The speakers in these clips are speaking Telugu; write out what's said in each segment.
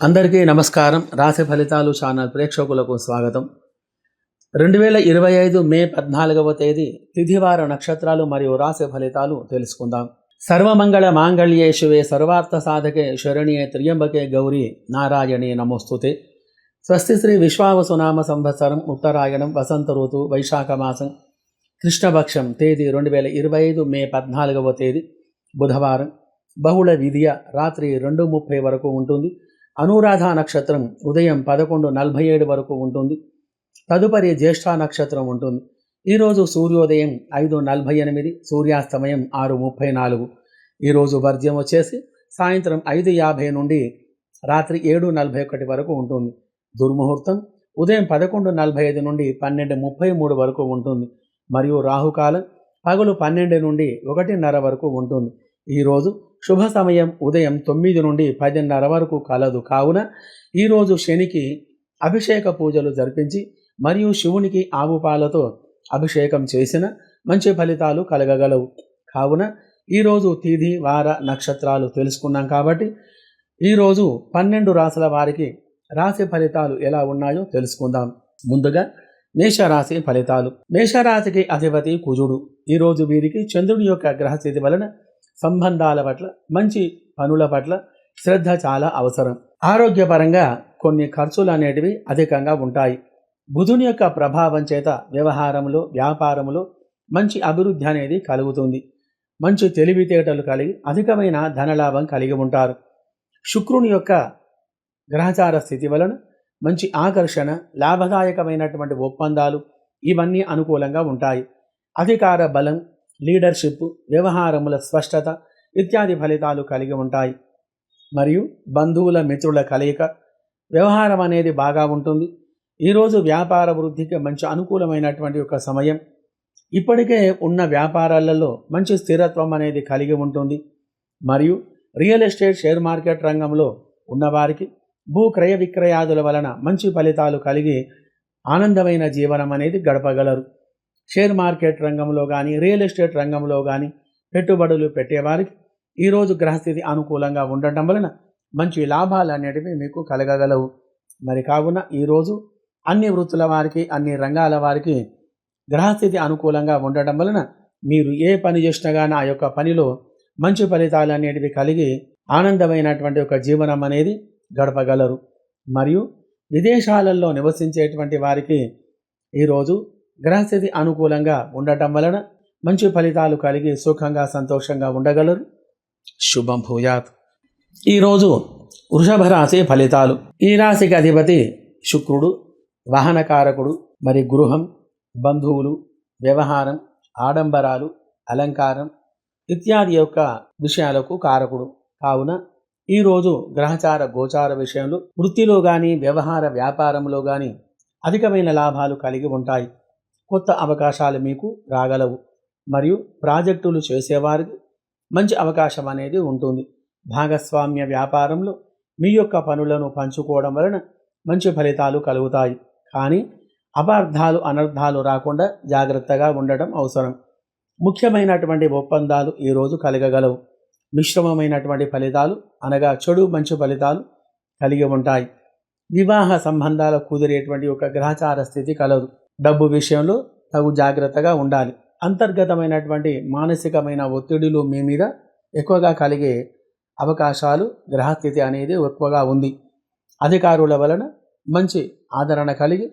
అందరికీ నమస్కారం. రాశి ఫలితాలు ఛానల్ ప్రేక్షకులకు స్వాగతం. రెండు వేల ఇరవై ఐదు మే పద్నాలుగవ తేదీ తిథివార నక్షత్రాలు మరియు రాశి ఫలితాలు తెలుసుకుందాం. సర్వమంగళ మాంగళ్యే శివే సర్వార్థ సాధకే శరణ్యే త్ర్యంబకే గౌరీ నారాయణే నమోస్తుతే. స్వస్తి శ్రీ విశ్వావసునామ సంవత్సరం ఉత్తరాయణం వసంత ఋతు వైశాఖ మాసం కృష్ణపక్షం తేదీ రెండు వేల ఇరవై ఐదు మే పద్నాలుగవ తేదీ బుధవారం. బహుళ విధియ రాత్రి రెండు ముప్పై వరకు ఉంటుంది. అనురాధ నక్షత్రం ఉదయం పదకొండు నలభై ఏడు వరకు ఉంటుంది. తదుపరి జ్యేష్ఠ నక్షత్రం ఉంటుంది. ఈరోజు సూర్యోదయం ఐదు నలభై ఎనిమిది సూర్యాస్తమయం ఆరు ముప్పై నాలుగు. ఈరోజు వర్జ్యం వచ్చేసి సాయంత్రం ఐదు యాభై నుండి రాత్రి ఏడు నలభై ఒకటి వరకు ఉంటుంది. దుర్ముహూర్తం ఉదయం పదకొండు నలభై ఐదు నుండి పన్నెండు ముప్పై మూడు వరకు ఉంటుంది. మరియు రాహుకాలం పగలు పన్నెండు నుండి ఒకటిన్నర వరకు ఉంటుంది. ఈరోజు శుభ సమయం ఉదయం తొమ్మిది నుండి పదిన్నర వరకు కలదు. కావున ఈరోజు శనికి అభిషేక పూజలు జరిపించి మరియు శివునికి ఆవు పాలతో అభిషేకం చేసిన మంచి ఫలితాలు కలగగలవు. కావున ఈరోజు తిథి వార నక్షత్రాలు తెలుసుకున్నాం కాబట్టి ఈరోజు పన్నెండు రాశుల వారికి రాశి ఫలితాలు ఎలా ఉన్నాయో తెలుసుకుందాం. ముందుగా మేషరాశి ఫలితాలు. మేషరాశికి అధిపతి కుజుడు. ఈరోజు వీరికి చంద్రుడి యొక్క గ్రహస్థితి వలన సంబంధాల పట్ల మంచి పనుల పట్ల శ్రద్ధ చాలా అవసరం. ఆరోగ్యపరంగా కొన్ని ఖర్చులు అనేటివి అధికంగా ఉంటాయి. బుధుని యొక్క ప్రభావం చేత వ్యవహారంలో వ్యాపారంలో మంచి అభివృద్ధి అనేది కలుగుతుంది. మంచి తెలివితేటలు కలిగి అధికమైన ధనలాభం కలిగి ఉంటారు. శుక్రుని యొక్క గ్రహచార స్థితి వలన మంచి ఆకర్షణ లాభదాయకమైనటువంటి ఒప్పందాలు ఇవన్నీ అనుకూలంగా ఉంటాయి. అధికార బలం లీడర్షిప్ వ్యవహారముల స్పష్టత ఇత్యాది ఫలితాలు కలిగి ఉంటాయి. మరియు బంధువుల మిత్రుల కలయిక వ్యవహారం అనేది బాగా ఉంటుంది. ఈరోజు వ్యాపార వృద్ధికి మంచి అనుకూలమైనటువంటి ఒక సమయం. ఇప్పటికే ఉన్న వ్యాపారాలలో మంచి స్థిరత్వం అనేది కలిగి ఉంటుంది. మరియు రియల్ ఎస్టేట్ షేర్ మార్కెట్ రంగంలో ఉన్నవారికి భూ క్రయ విక్రయాదుల వలన మంచి ఫలితాలు కలిగి ఆనందమైన జీవనం అనేది గడపగలరు. షేర్ మార్కెట్ రంగంలో కానీ రియల్ ఎస్టేట్ రంగంలో కానీ పెట్టుబడులు పెట్టేవారికి ఈరోజు గ్రహస్థితి అనుకూలంగా ఉండటం వలన మంచి లాభాలు అనేటివి మీకు కలగగలవు. మరి కావున ఈరోజు అన్ని వృత్తుల వారికి అన్ని రంగాల వారికి గ్రహస్థితి అనుకూలంగా ఉండటం వలన మీరు ఏ పని చేసినా కానీ ఆ యొక్క పనిలో మంచి ఫలితాలు అనేటివి కలిగి ఆనందమైనటువంటి ఒక జీవనం అనేది గడపగలరు. మరియు విదేశాలలో నివసించేటువంటి వారికి ఈరోజు గ్రహస్థితి అనుకూలంగా ఉండటం వలన మంచి ఫలితాలు కలిగి సుఖంగా సంతోషంగా ఉండగలరు. శుభం భూయాత్. ఈరోజు వృషభ రాశి ఫలితాలు. ఈ రాశికి అధిపతి శుక్రుడు వాహనకారకుడు మరి గృహం బంధువులు వ్యవహారం ఆడంబరాలు అలంకారం ఇత్యాది యొక్క విషయాలకు కారకుడు. కావున ఈరోజు గ్రహచార గోచార విషయంలో వృత్తిలో కానీ వ్యవహార వ్యాపారంలో కానీ అధికమైన లాభాలు కలిగి ఉంటాయి. కొత్త అవకాశాలు మీకు రాగలవు. మరియు ప్రాజెక్టులు చేసేవారికి మంచి అవకాశం అనేది ఉంటుంది. భాగస్వామ్య వ్యాపారంలో మీ యొక్క పనులను పంచుకోవడం వలన మంచి ఫలితాలు కలుగుతాయి. కానీ అపార్థాలు అనర్థాలు రాకుండా జాగ్రత్తగా ఉండటం అవసరం. ముఖ్యమైనటువంటి ఒప్పందాలు ఈరోజు కలగగలవు. మిశ్రమమైనటువంటి ఫలితాలు అనగా చెడు మంచి ఫలితాలు కలిగి ఉంటాయి. వివాహ సంబంధాలు కుదిరేటువంటి ఒక గ్రహచార స్థితి కలదు. డబ్బు విషయంలో తగు జాగ్రత్తగా ఉండాలి. అంతర్గతమైనటువంటి మానసికమైన ఒత్తిడిలు మీ మీద ఎక్కువగా కలిగే అవకాశాలు గ్రహస్థితి అనేది ఎక్కువగా ఉంది. అధికారుల వలన మంచి ఆదరణ కలిగి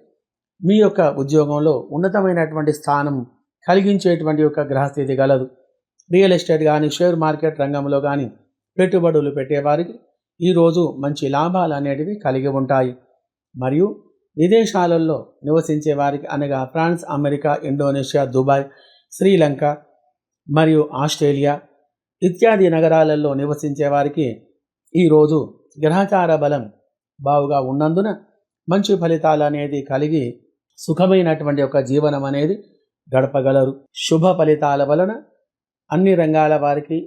మీ యొక్క ఉద్యోగంలో ఉన్నతమైనటువంటి స్థానం కలిగించేటువంటి యొక్క గ్రహస్థితి గలదు. రియల్ ఎస్టేట్ కానీ షేర్ మార్కెట్ రంగంలో కానీ పెట్టుబడులు పెట్టేవారికి ఈరోజు మంచి లాభాలు అనేటివి కలిగి ఉంటాయి. మరియు విదేశాలలో నివసించే వారికి అనగా France America Indonesia Dubai Sri Lanka మరియు ఆస్ట్రేలియా ఇత్యాది నగరాలలో నివసించే వారికి ఈరోజు గ్రహచార బలం బావుగా ఉన్నందున మంచి ఫలితాలు అనేది కలిగి సుఖమైనటువంటి ఒక జీవనం అనేది గడపగలరు. శుభ ఫలితాల వలన అన్ని రంగాల వారికి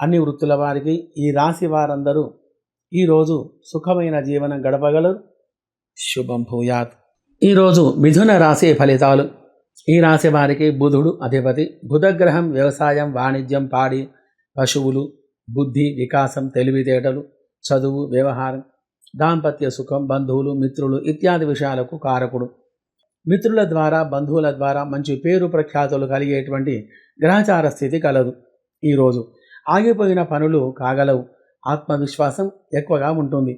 అన్ని వృత్తుల వారికి ఈ రాశి వారందరూ ఈరోజు సుఖమైన జీవనం గడపగలరు. శుభం భూయాత్. ఈరోజు మిథున రాశి ఫలితాలు. ఈ రాశి వారికి బుధుడు అధిపతి. బుధగ్రహం వ్యవసాయం వాణిజ్యం పాడి పశువులు బుద్ధి వికాసం తెలివితేటలు చదువు వ్యవహారం దాంపత్య సుఖం బంధువులు మిత్రులు ఇత్యాది విషయాలకు కారకుడు. మిత్రుల ద్వారా బంధువుల ద్వారా మంచి పేరు ప్రఖ్యాతులు కలిగేటువంటి గ్రహచార స్థితి కలదు. ఈరోజు ఆగిపోయిన పనులు కాగలవు. ఆత్మవిశ్వాసం ఎక్కువగా ఉంటుంది.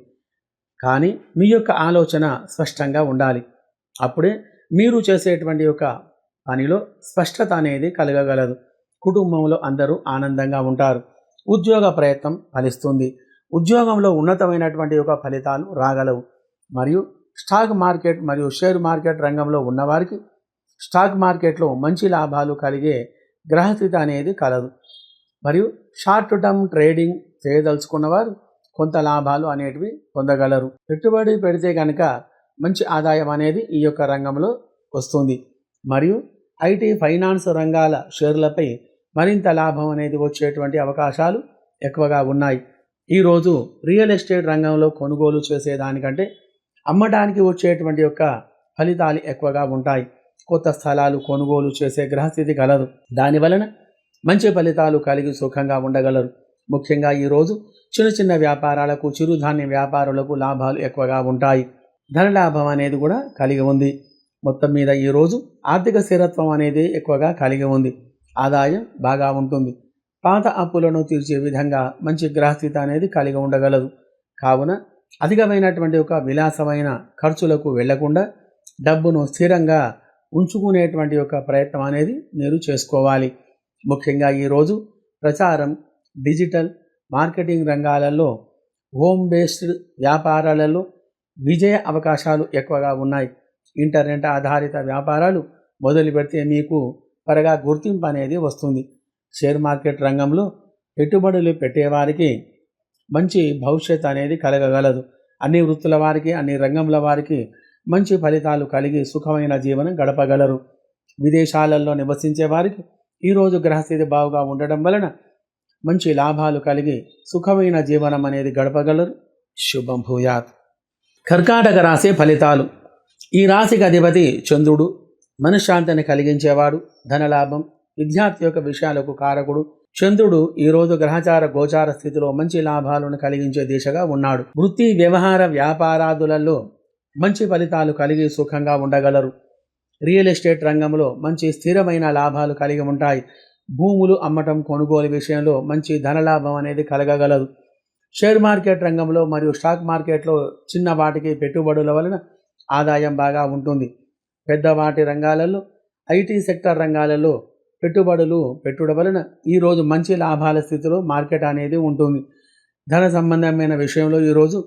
కానీ మీ యొక్క ఆలోచన స్పష్టంగా ఉండాలి. అప్పుడే మీరు చేసేటువంటి యొక్క పనిలో స్పష్టత అనేది కలగగలదు. కుటుంబంలో అందరూ ఆనందంగా ఉంటారు. ఉద్యోగ ప్రయత్నం ఫలిస్తుంది. ఉద్యోగంలో ఉన్నతమైనటువంటి యొక్క ఫలితాలు రాగలవు. మరియు స్టాక్ మార్కెట్ మరియు షేర్ మార్కెట్ రంగంలో ఉన్నవారికి స్టాక్ మార్కెట్లో మంచి లాభాలు కలిగే గ్రహస్థితి అనేది కలదు. మరియు షార్ట్ టర్మ్ ట్రేడింగ్ చేయదలుచుకున్నవారు కొంత లాభాలు అనేటివి పొందగలరు. పెట్టుబడి పెడితే కనుక మంచి ఆదాయం అనేది ఈ యొక్క రంగంలో వస్తుంది. మరియు ఐటీ ఫైనాన్స్ రంగాల షేర్లపై మరింత లాభం అనేది వచ్చేటువంటి అవకాశాలు ఎక్కువగా ఉన్నాయి. ఈరోజు రియల్ ఎస్టేట్ రంగంలో కొనుగోలు చేసేదానికంటే అమ్మడానికి వచ్చేటువంటి యొక్క ఫలితాలు ఎక్కువగా ఉంటాయి. కొత్త స్థలాలు కొనుగోలు చేసే గ్రహస్థితి కలదు. దాని వలన మంచి ఫలితాలు కలిగి సుఖంగా ఉండగలరు. ముఖ్యంగా ఈరోజు చిన్న చిన్న వ్యాపారాలకు చిరుధాన్య వ్యాపారులకు లాభాలు ఎక్కువగా ఉంటాయి. ధనలాభం అనేది కూడా కలిగి ఉంది. మొత్తం మీద ఈరోజు ఆర్థిక స్థిరత్వం అనేది ఎక్కువగా కలిగి ఉంది. ఆదాయం బాగా ఉంటుంది. పాత అప్పులను తీర్చే విధంగా మంచి గ్రహస్థితి అనేది కలిగి ఉండగలదు. కావున అధికమైనటువంటి ఒక విలాసమైన ఖర్చులకు వెళ్ళకుండా డబ్బును స్థిరంగా ఉంచుకునేటువంటి ఒక ప్రయత్నం అనేది మీరు చేసుకోవాలి. ముఖ్యంగా ఈరోజు ప్రచారం డిజిటల్ మార్కెటింగ్ రంగాలలో హోమ్ బేస్డ్ వ్యాపారాలలో విజయ అవకాశాలు ఎక్కువగా ఉన్నాయి. ఇంటర్నెట్ ఆధారిత వ్యాపారాలు మొదలు పెడితే మీకు త్వరగా గుర్తింపు అనేది వస్తుంది. షేర్ మార్కెట్ రంగంలో పెట్టుబడులు పెట్టేవారికి మంచి భవిష్యత్ అనేది కలగగలదు. అన్ని వృత్తుల వారికి అన్ని రంగంల వారికి మంచి ఫలితాలు కలిగి సుఖమైన జీవనం గడపగలరు. విదేశాలలో నివసించే వారికి ఈరోజు గ్రహస్థితి బాగుగా ఉండడం వలన మంచి లాభాలు కలిగి సుఖమైన జీవనం అనేది గడపగలరు. శుభం భూయాత్. కర్కాటక రాశి ఫలితాలు. ఈ రాశికి అధిపతి చంద్రుడు. మనశ్శాంతిని కలిగించేవాడు. ధనలాభం. విద్యార్థి యొక్క విషయాలకు కారకుడు. చంద్రుడు ఈరోజు గ్రహచార గోచార స్థితిలో మంచి లాభాలను కలిగించే దిశగా ఉన్నాడు. వృత్తి వ్యవహార వ్యాపారాదులలో మంచి ఫలితాలు కలిగి సుఖంగా ఉండగలరు. రియల్ ఎస్టేట్ రంగంలో మంచి స్థిరమైన లాభాలు కలిగి ఉంటాయి. భూములు అమ్మటం కొనుగోలు విషయంలో మంచి ధనలాభం అనేది కలగగలదు. షేర్ మార్కెట్ రంగంలో మరియు స్టాక్ మార్కెట్లో చిన్న వాటికి పెట్టుబడుల వలన ఆదాయం బాగా ఉంటుంది. పెద్దవాటి రంగాలలో ఐటీ సెక్టర్ రంగాలలో పెట్టుబడులు పెట్టుడం వలన ఈరోజు మంచి లాభాల స్థితిలో మార్కెట్ అనేది ఉంటుంది. ధన సంబంధమైన విషయంలో ఈరోజు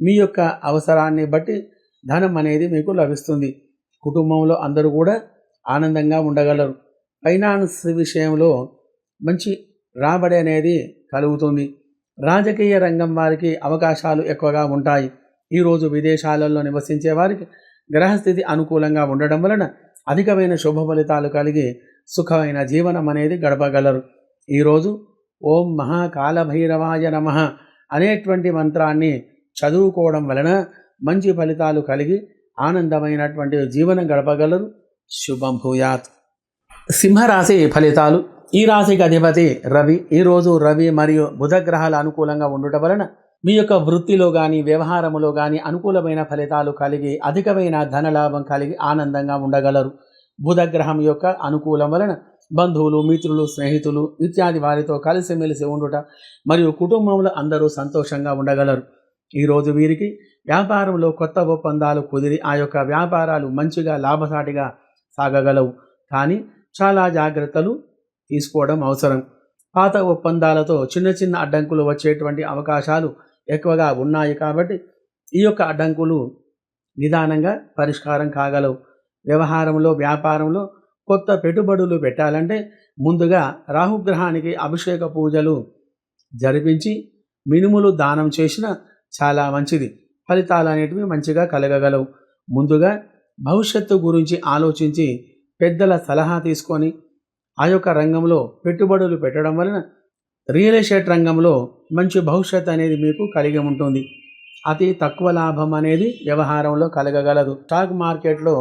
మీ యొక్క అవసరాన్ని బట్టి ధనం అనేది మీకు లభిస్తుంది. కుటుంబంలో అందరూ కూడా ఆనందంగా ఉండగలరు. ఫైనాన్స్ విషయంలో మంచి రాబడి అనేది కలుగుతుంది. రాజకీయ రంగం వారికి అవకాశాలు ఎక్కువగా ఉంటాయి. ఈరోజు విదేశాలలో నివసించే వారికి గ్రహస్థితి అనుకూలంగా ఉండడం వలన అధికమైన శుభ ఫలితాలు కలిగి సుఖమైన జీవనం అనేది గడపగలరు. ఈరోజు ఓం మహాకాలభైరవాయ నమ అనేటువంటి మంత్రాన్ని చదువుకోవడం వలన మంచి ఫలితాలు కలిగి ఆనందమైనటువంటి జీవనం గడపగలరు. శుభం భూయాత్. సింహరాశి ఫలితాలు. ఈ రాశికి అధిపతి రవి. ఈరోజు రవి మరియు బుధ గ్రహాలు అనుకూలంగా ఉండటం వలన మీ యొక్క వృత్తిలో కానీ వ్యవహారములో కానీ అనుకూలమైన ఫలితాలు కలిగి అధికమైన ధనలాభం కలిగి ఆనందంగా ఉండగలరు. బుధగ్రహం యొక్క అనుకూలం వలన బంధువులు మిత్రులు స్నేహితులు ఇత్యాది వారితో కలిసిమెలిసి ఉండుట మరియు కుటుంబంలో అందరూ సంతోషంగా ఉండగలరు. ఈరోజు వీరికి వ్యాపారంలో కొత్త ఒప్పందాలు కుదిరి ఆ యొక్క వ్యాపారాలు మంచిగా లాభసాటిగా సాగగలవు. కానీ చాలా జాగ్రత్తలు తీసుకోవడం అవసరం. పాత ఒప్పందాలతో చిన్న చిన్న అడ్డంకులు వచ్చేటువంటి అవకాశాలు ఎక్కువగా ఉన్నాయి కాబట్టి ఈ యొక్క అడ్డంకులు నిదానంగా పరిష్కారం కాగలవు. వ్యవహారంలో వ్యాపారంలో కొత్త పెట్టుబడులు పెట్టాలంటే ముందుగా రాహుగ్రహానికి అభిషేక పూజలు జరిపించి మినుములు దానం చేసిన చాలా మంచిది. ఫలితాలు అనేటివి మంచిగా కలగగలవు. ముందుగా భవిష్యత్తు గురించి ఆలోచించి పెద్దల సలహా తీసుకొని ఆ యొక్క రంగంలో పెట్టుబడులు పెట్టడం వలన రియల్ ఎస్టేట్ రంగంలో మంచి భవిష్యత్ అనేది మీకు కలిగి ఉంటుంది. అతి తక్కువ లాభం అనేది వ్యవహారంలో కలగగలదు. స్టాక్ మార్కెట్లో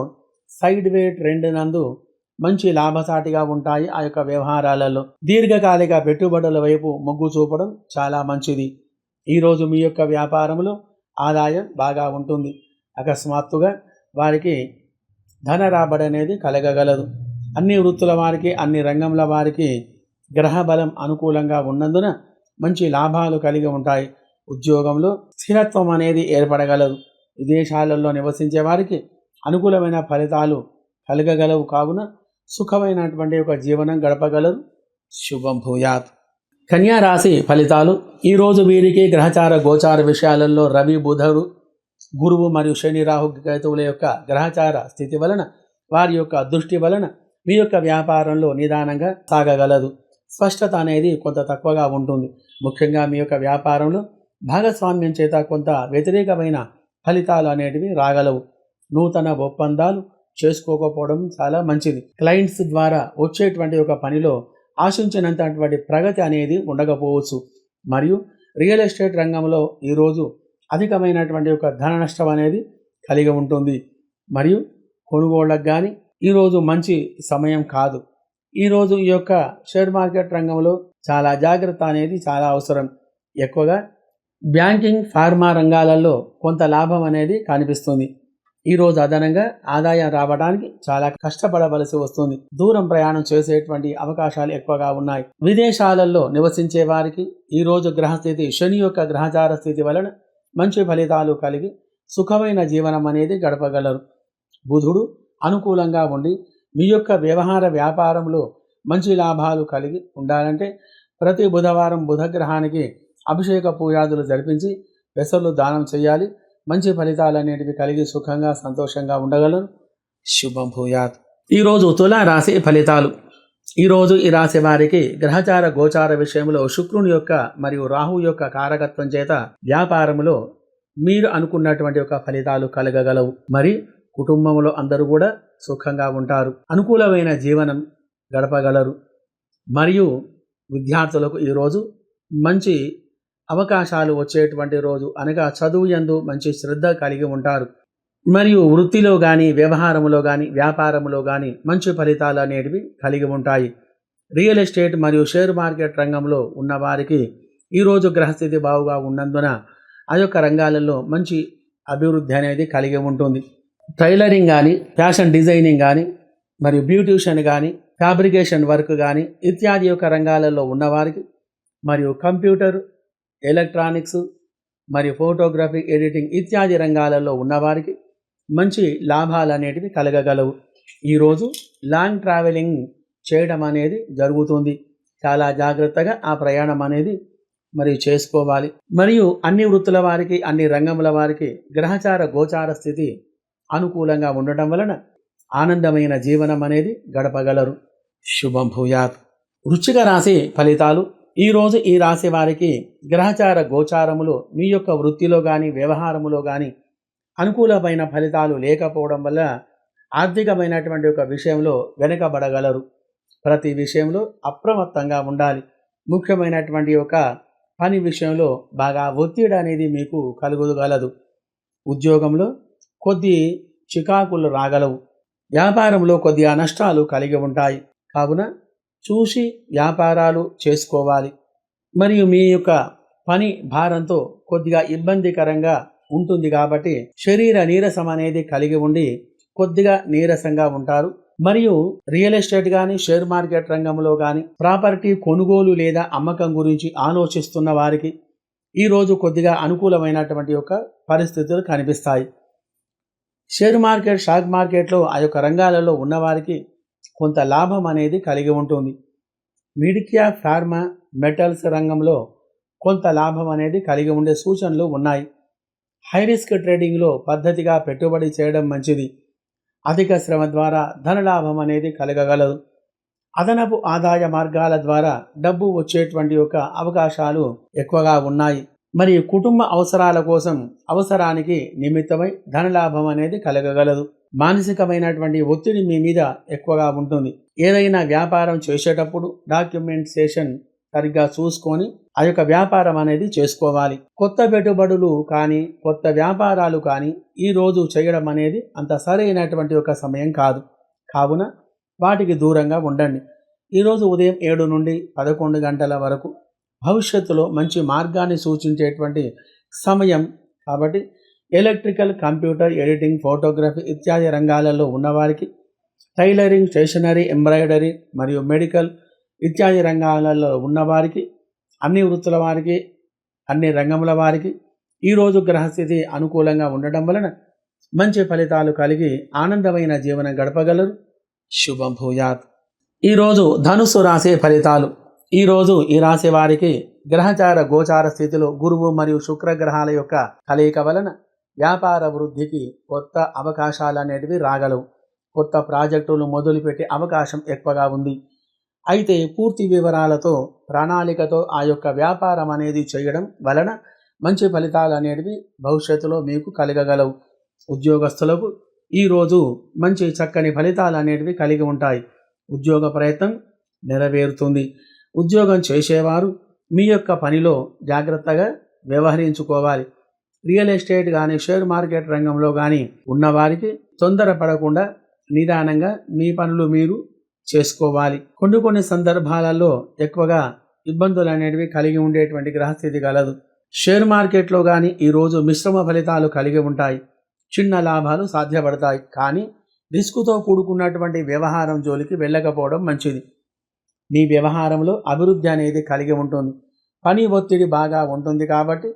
సైడ్ వే ట్రెండ్ నందు మంచి లాభసాటిగా ఉంటాయి ఆ యొక్క వ్యవహారాలలో. దీర్ఘకాలిక పెట్టుబడుల వైపు మొగ్గు చూపడం చాలా మంచిది. ఈరోజు మీ యొక్క వ్యాపారంలో ఆదాయం బాగా ఉంటుంది. అకస్మాత్తుగా వారికి ధన రాబడి అనేది కలగగలదు. అన్ని వృత్తుల వారికి అన్ని రంగంల వారికి గ్రహ బలం అనుకూలంగా ఉన్నందున మంచి లాభాలు కలిగి ఉంటాయి. ఉద్యోగంలో స్థిరత్వం అనేది ఏర్పడగలదు. విదేశాలలో నివసించే వారికి అనుకూలమైన ఫలితాలు కలగగలవు కావున సుఖమైనటువంటి ఒక జీవనం గడపగలరు. శుభం భూయాత్. కన్యా రాశి ఫలితాలు. ఈరోజు వీరికి గ్రహచార గోచార విషయాలలో రవి బుధుడు గురువు మరియు శని రాహు కేతువుల యొక్క గ్రహచార స్థితి వలన వారి యొక్క దృష్టి వలన మీ యొక్క వ్యాపారంలో నిదానంగా సాగగలదు. స్పష్టత అనేది కొంత తక్కువగా ఉంటుంది. ముఖ్యంగా మీ యొక్క వ్యాపారంలో భాగస్వామ్యం చేత కొంత వ్యతిరేకమైన ఫలితాలు అనేటివి రాగలవు. నూతన ఒప్పందాలు చేసుకోకపోవడం చాలా మంచిది. క్లయింట్స్ ద్వారా వచ్చేటువంటి ఒక పనిలో ఆశించినంతటువంటి ప్రగతి అనేది ఉండకపోవచ్చు. మరియు రియల్ ఎస్టేట్ రంగంలో ఈరోజు అధికమైనటువంటి యొక్క ధన నష్టం అనేది కలిగి ఉంటుంది. మరియు కొనుగోళ్ళకు కానీ ఈరోజు మంచి సమయం కాదు. ఈరోజు ఈ యొక్క షేర్ మార్కెట్ రంగంలో చాలా జాగ్రత్త అనేది చాలా అవసరం. ఎక్కువగా బ్యాంకింగ్ ఫార్మా రంగాలలో కొంత లాభం అనేది కనిపిస్తుంది. ఈరోజు అదనంగా ఆదాయం రావడానికి చాలా కష్టపడవలసి వస్తుంది. దూరం ప్రయాణం చేసేటువంటి అవకాశాలు ఎక్కువగా ఉన్నాయి. విదేశాలలో నివసించే వారికి ఈరోజు గ్రహస్థితి శని యొక్క గ్రహచార స్థితి వలన మంచి ఫలితాలు కలిగి సుఖమైన జీవనం అనేది గడపగలరు. బుధుడు అనుకూలంగా ఉండి మీ యొక్క వ్యవహార వ్యాపారంలో మంచి లాభాలు కలిగి ఉండాలంటే ప్రతి బుధవారం బుధగ్రహానికి అభిషేక పూజాదులు జరిపించి పెసర్లు దానం చేయాలి. మంచి ఫలితాలు అనేటివి కలిగి సుఖంగా సంతోషంగా ఉండగలరు. శుభం భూయాత్. ఈరోజు తులా రాశి ఫలితాలు. ఈరోజు ఈ రాశి వారికి గ్రహచార గోచార విషయంలో శుక్రుని యొక్క మరియు రాహు యొక్క కారకత్వం చేత వ్యాపారంలో మీరు అనుకున్నటువంటి యొక్క ఫలితాలు కలగగలవు. మరి కుటుంబంలో అందరూ కూడా సుఖంగా ఉంటారు. అనుకూలమైన జీవనం గడపగలరు. మరియు విద్యార్థులకు ఈరోజు మంచి అవకాశాలు వచ్చేటువంటి రోజు అనగా చదువు యందు మంచి శ్రద్ధ కలిగి ఉంటారు. మరియు వృత్తిలో కానీ వ్యవహారంలో కానీ వ్యాపారంలో కానీ మంచి ఫలితాలు అనేటివి కలిగి ఉంటాయి. రియల్ ఎస్టేట్ మరియు షేర్ మార్కెట్ రంగంలో ఉన్నవారికి ఈరోజు గ్రహస్థితి బాగుగా ఉన్నందున ఆ యొక్క రంగాలలో మంచి అభివృద్ధి అనేది కలిగి ఉంటుంది. టైలరింగ్ కానీ ఫ్యాషన్ డిజైనింగ్ కానీ మరియు బ్యూటిషియన్ కానీ ఫ్యాబ్రికేషన్ వర్క్ కానీ ఇత్యాది యొక్క రంగాలలో ఉన్నవారికి మరియు కంప్యూటర్ ఎలక్ట్రానిక్స్ మరియు ఫోటోగ్రఫీ ఎడిటింగ్ ఇత్యాది రంగాలలో ఉన్నవారికి మంచి లాభాలు అనేటివి కలగగలవు ఈరోజు లాంగ్ ట్రావెలింగ్ చేయడం అనేది జరుగుతుంది. చాలా జాగ్రత్తగా ఆ ప్రయాణం అనేది మరి చేసుకోవాలి. మరియు అన్ని వృత్తుల వారికి అన్ని రంగముల వారికి గ్రహచార గోచార స్థితి అనుకూలంగా ఉండటం వలన ఆనందమైన జీవనం అనేది గడపగలరు. శుభం భూయాత్. వృచ్చిక రాశి ఫలితాలు. ఈరోజు ఈ రాశి వారికి గ్రహచార గోచారములు మీ యొక్క వృత్తిలో కానీ వ్యవహారములో కానీ అనుకూలమైన ఫలితాలు లేకపోవడం వల్ల ఆర్థికమైనటువంటి ఒక విషయంలో వెనుకబడగలరు. ప్రతి విషయంలో అప్రమత్తంగా ఉండాలి. ముఖ్యమైనటువంటి ఒక పని విషయంలో బాగా ఒత్తిడి అనేది మీకు కలుగగలదు ఉద్యోగంలో కొద్ది చికాకులు రాగలవు. వ్యాపారంలో కొద్దిగా నష్టాలు కలిగి ఉంటాయి. కావున చూసి వ్యాపారాలు చేసుకోవాలి. మరియు మీ యొక్క పని భారంతో కొద్దిగా ఇబ్బందికరంగా ఉంటుంది కాబట్టి శరీర నీరసం అనేది కలిగి ఉండి కొద్దిగా నీరసంగా ఉంటారు. మరియు రియల్ ఎస్టేట్ కానీ షేర్ మార్కెట్ రంగంలో కానీ ప్రాపర్టీ కొనుగోలు లేదా అమ్మకం గురించి ఆలోచిస్తున్న వారికి ఈరోజు కొద్దిగా అనుకూలమైనటువంటి యొక్క పరిస్థితులు కనిపిస్తాయి. షేర్ మార్కెట్ స్టాక్ మార్కెట్లో ఆ యొక్క రంగాలలో ఉన్నవారికి కొంత లాభం అనేది కలిగి ఉంటుంది. మిడిక్యా ఫార్మా మెటల్స్ రంగంలో కొంత లాభం అనేది కలిగి ఉండే సూచనలు ఉన్నాయి. హై రిస్క్ ట్రేడింగ్లో పద్ధతిగా పెట్టుబడి చేయడం మంచిది. అధిక శ్రమ ద్వారా ధనలాభం అనేది కలగగలదు. అదనపు ఆదాయ మార్గాల ద్వారా డబ్బు వచ్చేటువంటి యొక్క అవకాశాలు ఎక్కువగా ఉన్నాయి. మరియు కుటుంబ అవసరాల కోసం అవసరానికి నిమిత్తమై ధనలాభం అనేది కలగగలదు. మానసికమైనటువంటి ఒత్తిడి మీ మీద ఎక్కువగా ఉంటుంది. ఏదైనా వ్యాపారం చేసేటప్పుడు డాక్యుమెంటేషన్ సరిగ్గా చూసుకొని ఆ యొక్క వ్యాపారం అనేది చేసుకోవాలి. కొత్త పెట్టుబడులు కానీ కొత్త వ్యాపారాలు కానీ ఈరోజు చేయడం అనేది అంత సరైనటువంటి ఒక సమయం కాదు. కావున వాటికి దూరంగా ఉండండి. ఈరోజు ఉదయం ఏడు నుండి పదకొండు గంటల వరకు భవిష్యత్తులో మంచి మార్గాన్ని సూచించేటువంటి సమయం. కాబట్టి ఎలక్ట్రికల్ కంప్యూటర్ ఎడిటింగ్ ఫోటోగ్రఫీ ఇత్యాది రంగాలలో ఉన్నవారికి టైలరింగ్ స్టేషనరీ ఎంబ్రాయిడరీ మరియు మెడికల్ ఇత్యాది రంగాలలో ఉన్నవారికి అన్ని వృత్తుల వారికి అన్ని రంగముల వారికి ఈరోజు గ్రహస్థితి అనుకూలంగా ఉండటం వలన మంచి ఫలితాలు కలిగి ఆనందమైన జీవనం గడపగలరు. శుభం భూయాత్ ఈరోజు ధనుసు రాసే ఫలితాలు. ఈరోజు ఈ రాశి వారికి గ్రహచార గోచార స్థితిలో గురువు మరియు శుక్రగ్రహాల యొక్క కలయిక వలన వ్యాపార వృద్ధికి కొత్త అవకాశాలు అనేటివి రాగలవు. కొత్త ప్రాజెక్టులు మొదలుపెట్టే అవకాశం ఎక్కువగా ఉంది. అయితే పూర్తి వివరాలతో ప్రణాళికతో ఆ యొక్క వ్యాపారం అనేది చేయడం వలన మంచి ఫలితాలు అనేటివి భవిష్యత్తులో మీకు కలగగలవు. ఉద్యోగస్తులకు ఈరోజు మంచి చక్కని ఫలితాలు అనేటివి కలిగి ఉంటాయి. ఉద్యోగ ప్రయత్నం నెరవేరుతుంది. ఉద్యోగం చేసేవారు మీ యొక్క పనిలో జాగ్రత్తగా వ్యవహరించుకోవాలి. రియల్ ఎస్టేట్ కానీ షేర్ మార్కెట్ రంగంలో కానీ ఉన్నవారికి తొందరపడకుండా నిదానంగా మీ పనులు మీరు చేసుకోవాలి. కొన్ని కొన్ని సందర్భాలలో ఎక్కువగా ఇబ్బందులు అనేటివి కలిగి ఉండేటువంటి గ్రహస్థితి కలదు. షేర్ మార్కెట్లో కానీ ఈరోజు మిశ్రమ ఫలితాలు కలిగి ఉంటాయి. చిన్న లాభాలు సాధ్యపడతాయి. కానీ రిస్కుతో కూడుకున్నటువంటి వ్యవహారం జోలికి వెళ్ళకపోవడం మంచిది. మీ వ్యవహారంలో అభివృద్ధి అనేది కలిగి ఉంటుంది. పని ఒత్తిడి బాగా ఉంటుంది కాబట్టి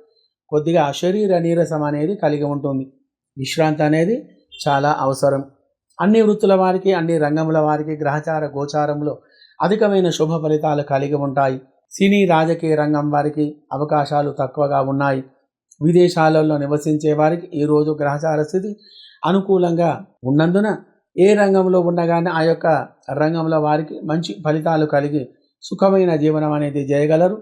కొద్దిగా శరీర నీరసం అనేది కలిగి ఉంటుంది. విశ్రాంతి అనేది చాలా అవసరం. అన్ని వృత్తుల వారికి అన్ని రంగముల వారికి గ్రహచార గోచారంలో అధికమైన శుభ ఫలితాలు కలిగి ఉంటాయి. సినీ రాజకీయ రంగం వారికి అవకాశాలు తక్కువగా ఉన్నాయి. విదేశాలలో నివసించే వారికి ఈరోజు గ్రహచార స్థితి అనుకూలంగా ఉన్నందున ఏ రంగంలో ఉండగానే ఆ యొక్క రంగంలో వారికి మంచి ఫలితాలు కలిగి సుఖమైన జీవనం అనేది చేయగలరు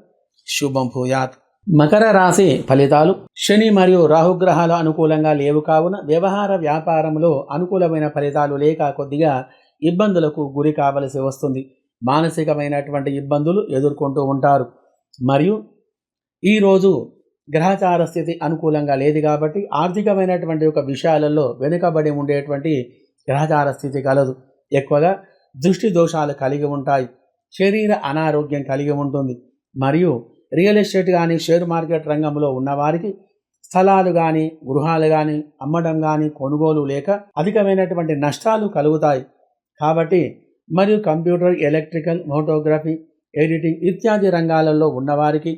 శుభం భూయాత్. మకర రాశి ఫలితాలు శని మరియు రాహుగ్రహాలు అనుకూలంగా లేవు కావున వ్యవహార వ్యాపారంలో అనుకూలమైన ఫలితాలు లేక కొద్దిగా ఇబ్బందులకు గురి కావలసి వస్తుంది. మానసికమైనటువంటి ఇబ్బందులు ఎదుర్కొంటూ ఉంటారు. మరియు ఈరోజు గ్రహచార స్థితి అనుకూలంగా లేదు కాబట్టి ఆర్థికమైనటువంటి ఒక విషయాలలో వెనుకబడి ఉండేటువంటి గ్రహచార స్థితి కలదు. ఎక్కువగా దృష్టి దోషాలు కలిగి ఉంటాయి. శరీర అనారోగ్యం కలిగి ఉంటుంది. మరియు రియల్ ఎస్టేట్ కానీ షేర్ మార్కెట్ రంగంలో ఉన్నవారికి స్థలాలు కానీ గృహాలు కానీ అమ్మడం కానీ కొనుగోలు లేక అధికమైనటువంటి నష్టాలు కలుగుతాయి. కాబట్టి మరియు కంప్యూటర్ ఎలక్ట్రికల్ ఫోటోగ్రఫీ ఎడిటింగ్ ఇత్యాది రంగాలలో ఉన్నవారికి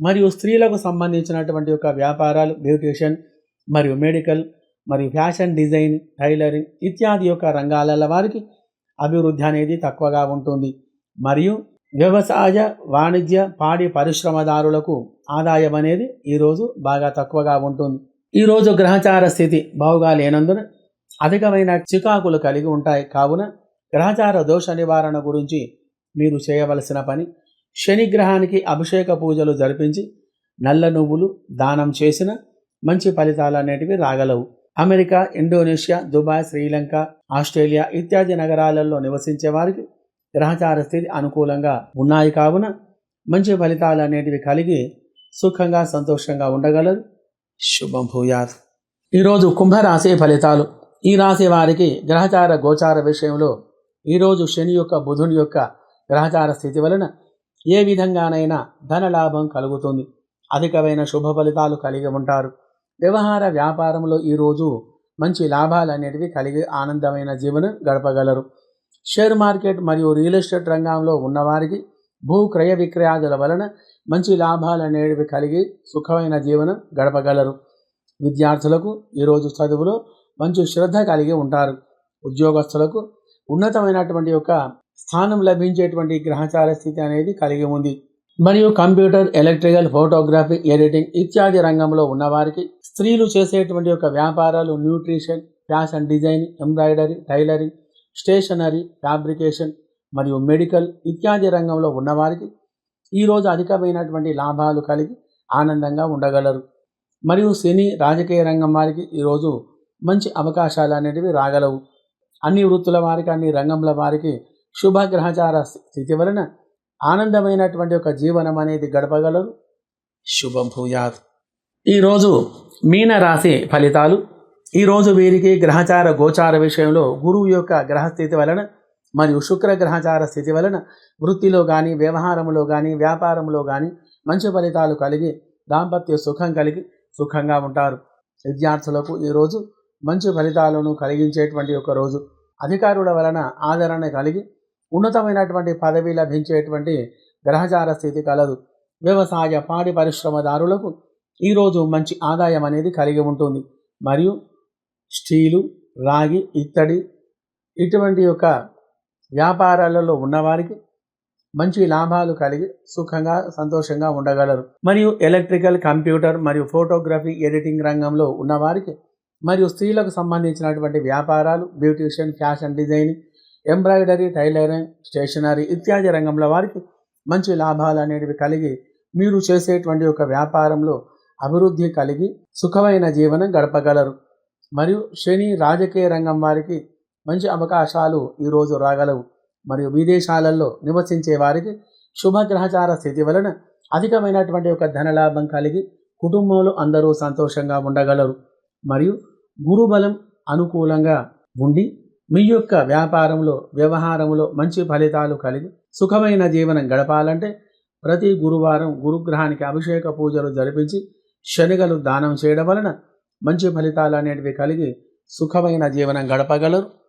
మరియు స్త్రీలకు సంబంధించినటువంటి యొక్క వ్యాపారాలు బ్యూటిషియన్ మరియు మెడికల్ మరియు ఫ్యాషన్ డిజైన్ టైలరింగ్ ఇత్యాది యొక్క రంగాల వారికి అభివృద్ధి అనేది తక్కువగా ఉంటుంది. మరియు వ్యవసాయ వాణిజ్య పాడి పరిశ్రమదారులకు ఆదాయం అనేది ఈరోజు బాగా తక్కువగా ఉంటుంది. ఈరోజు గ్రహచార స్థితి బావుగా లేనందున అధికమైన చికాకులు కలిగి ఉంటాయి. కావున గ్రహచార దోష నివారణ గురించి మీరు చేయవలసిన పని శని గ్రహానికి అభిషేక పూజలు జరిపించి నల్ల నువ్వులు దానం చేసిన మంచి ఫలితాలు అనేటివి రాగలవు. America Indonesia Dubai Sri Lanka Australia ఇత్యాది నగరాలలో నివసించే వారికి గ్రహచార స్థితి అనుకూలంగా ఉన్నాయి కావున మంచి ఫలితాలు అనేటివి కలిగి సుఖంగా సంతోషంగా ఉండగలరు. శుభం భూయాత్. ఈరోజు కుంభరాశి ఫలితాలు. ఈ రాశి వారికి గ్రహచార గోచార విషయంలో ఈరోజు శని యొక్క బుధుని యొక్క గ్రహచార స్థితి వలన ఏ విధంగానైనా ధన లాభం కలుగుతుంది. అధికమైన శుభ ఫలితాలు కలిగి ఉంటారు. వ్యవహార వ్యాపారంలో ఈరోజు మంచి లాభాలు అనేటివి కలిగి ఆనందమైన జీవనం గడపగలరు. షేర్ మార్కెట్ మరియు రియల్ ఎస్టేట్ రంగంలో ఉన్నవారికి భూ క్రయ విక్రయాదుల వలన మంచి లాభాలు అనేవి కలిగి సుఖమైన జీవనం గడపగలరు. విద్యార్థులకు ఈరోజు చదువులో మంచి శ్రద్ధ కలిగి ఉంటారు. ఉద్యోగస్తులకు ఉన్నతమైనటువంటి యొక్క స్థానం లభించేటువంటి గ్రహచార స్థితి అనేది కలిగి ఉంది. మరియు కంప్యూటర్ ఎలక్ట్రికల్ ఫోటోగ్రఫీ ఎడిటింగ్ ఇత్యాది రంగంలో ఉన్నవారికి స్త్రీలు చేసేటువంటి యొక్క వ్యాపారాలు nutrition fashion design embroidery tailoring stationery fabrication మరియు మెడికల్ ఇత్యాది రంగంలో ఉన్నవారికి ఈరోజు అధికమైనటువంటి లాభాలు కలిగి ఆనందంగా ఉండగలరు. మరియు సినీ రాజకీయ రంగం వారికి ఈరోజు మంచి అవకాశాలు అనేటివి రాగలవు. అన్ని వృత్తుల వారికి అన్ని రంగంల వారికి శుభగ్రహచార స్థితి వలన ఆనందమైనటువంటి ఒక జీవనం అనేది గడపగలరు. శుభం భూయాత్. ఈరోజు మీన రాశి ఫలితాలు ఈరోజు వీరికి గ్రహచార గోచార విషయంలో గురువు యొక్క గ్రహస్థితి వలన మరియు శుక్ర గ్రహచార స్థితి వలన వృత్తిలో కానీ వ్యవహారంలో కానీ వ్యాపారంలో కానీ మంచి ఫలితాలు కలిగి దాంపత్య సుఖం కలిగి సుఖంగా ఉంటారు. విద్యార్థులకు ఈరోజు మంచి ఫలితాలను కలిగించేటువంటి ఒక రోజు. అధికారుల వలన ఆదరణ కలిగి ఉన్నతమైనటువంటి పదవి లభించేటువంటి గ్రహచార స్థితి కలదు. వ్యవసాయ పాడి పరిశ్రమదారులకు ఈరోజు మంచి ఆదాయం అనేది కలిగి ఉంటుంది. మరియు స్టీలు రాగి ఇత్తడి ఇటువంటి యొక్క వ్యాపారాలలో ఉన్నవారికి మంచి లాభాలు కలిగి సుఖంగా సంతోషంగా ఉండగలరు. మరియు ఎలక్ట్రికల్ కంప్యూటర్ మరియు ఫోటోగ్రఫీ ఎడిటింగ్ రంగంలో ఉన్నవారికి మరియు స్త్రీలకు సంబంధించినటువంటి వ్యాపారాలు beautician fashion designing embroidery tailoring stationery ఇత్యాది రంగంలో వారికి మంచి లాభాలు అనేటివి కలిగి మీరు చేసేటువంటి ఒక వ్యాపారంలో అభివృద్ధి కలిగి సుఖమైన జీవనం గడపగలరు. మరియు శని రాజకీయ రంగం వారికి మంచి అవకాశాలు ఈరోజు రాగలవు. మరియు విదేశాలలో నివసించే వారికి శుభగ్రహచార స్థితి వలన అధికమైనటువంటి ఒక ధనలాభం కలిగి కుటుంబంలో అందరూ సంతోషంగా ఉండగలరు. మరియు గురుబలం అనుకూలంగా ఉండి మీ యొక్క వ్యాపారంలో వ్యవహారంలో మంచి ఫలితాలు కలిగి సుఖమైన జీవనం గడపాలంటే ప్రతి గురువారం గురుగ్రహానికి అభిషేక పూజలు జరిపించి శనిగలు దానం చేయడం వలన మంచి ఫలితాలు అనేటివి కలిగి సుఖమైన జీవనం గడపగలరు.